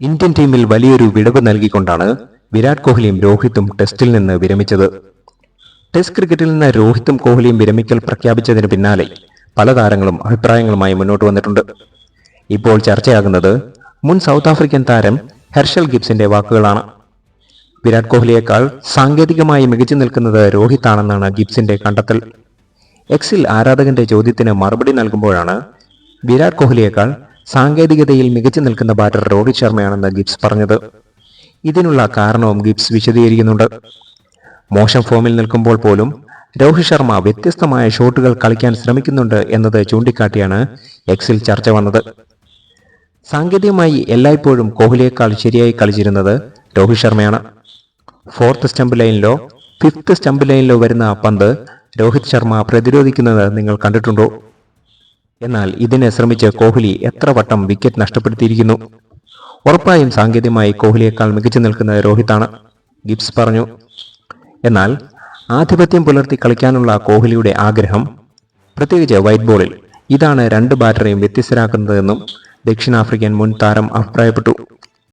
Indian ടീമിൽ വലിയൊരു വിടവ് നൽകിക്കൊണ്ടാണ് വിരാട് കോഹ്ലിയും രോഹിത്തും ടെസ്റ്റിൽ നിന്ന് വിരമിച്ചത്. ടെസ്റ്റ് ക്രിക്കറ്റിൽ നിന്ന് രോഹിത്തും കോഹ്ലിയും വിരമിക്കൽ പ്രഖ്യാപിച്ചതിന് പിന്നാലെ പല താരങ്ങളും അഭിപ്രായങ്ങളുമായി മുന്നോട്ട് വന്നിട്ടുണ്ട്. ഇപ്പോൾ ചർച്ചയാകുന്നത് മുൻ സൗത്ത് ആഫ്രിക്കൻ താരം ഹെർഷൽ ഗിബ്സിന്റെ വാക്കുകളാണ്. വിരാട് കോഹ്ലിയേക്കാൾ സാങ്കേതികമായി മികച്ചു നിൽക്കുന്നത് രോഹിത്താണെന്നാണ് ഗിബ്സിന്റെ കണ്ടെത്തൽ. എക്സിൽ ആരാധകന്റെ ചോദ്യത്തിന് മറുപടി നൽകുമ്പോഴാണ് വിരാട് കോഹ്ലിയേക്കാൾ സാങ്കേതികതയിൽ മികച്ചു നിൽക്കുന്ന ബാറ്റർ രോഹിത് ശർമ്മയാണെന്ന് ഗിബ്സ് പറഞ്ഞത്. ഇതിനുള്ള കാരണവും ഗിബ്സ് വിശദീകരിക്കുന്നുണ്ട്. മോശം ഫോമിൽ നിൽക്കുമ്പോൾ പോലും രോഹിത് ശർമ്മ വ്യത്യസ്തമായ ഷോട്ടുകൾ കളിക്കാൻ ശ്രമിക്കുന്നുണ്ട് എന്നത് ചൂണ്ടിക്കാട്ടിയാണ് എക്സിൽ ചർച്ച വന്നത്. സാങ്കേതികമായി എല്ലായ്പ്പോഴും കോഹ്ലിയേക്കാൾ ശരിയായി കളിച്ചിരുന്നത് രോഹിത് ശർമ്മയാണ്. ഫോർത്ത് സ്റ്റംപ് ലൈനിലോ ഫിഫ്ത്ത് സ്റ്റംപ് ലൈനിലോ വരുന്ന പന്ത് രോഹിത് ശർമ്മ പ്രതിരോധിക്കുന്നത് നിങ്ങൾ കണ്ടിട്ടുണ്ടോ? എന്നാൽ ഇതിനെ ശ്രമിച്ച് കോഹ്ലി എത്ര വട്ടം വിക്കറ്റ് നഷ്ടപ്പെടുത്തിയിരിക്കുന്നു? ഉറപ്പായും സാങ്കേതികമായി കോഹ്ലിയേക്കാൾ മികച്ചു നിൽക്കുന്നത് രോഹിത്താണ് ഗിബ്സ് പറഞ്ഞു. എന്നാൽ ആധിപത്യം പുലർത്തി കളിക്കാനുള്ള കോഹ്ലിയുടെ ആഗ്രഹം പ്രത്യേകിച്ച് വൈറ്റ് ബോളിൽ ഇതാണ് രണ്ട് ബാറ്ററെയും വ്യത്യസ്തരാക്കുന്നതെന്നും ദക്ഷിണാഫ്രിക്കൻ മുൻ താരം അഭിപ്രായപ്പെട്ടു.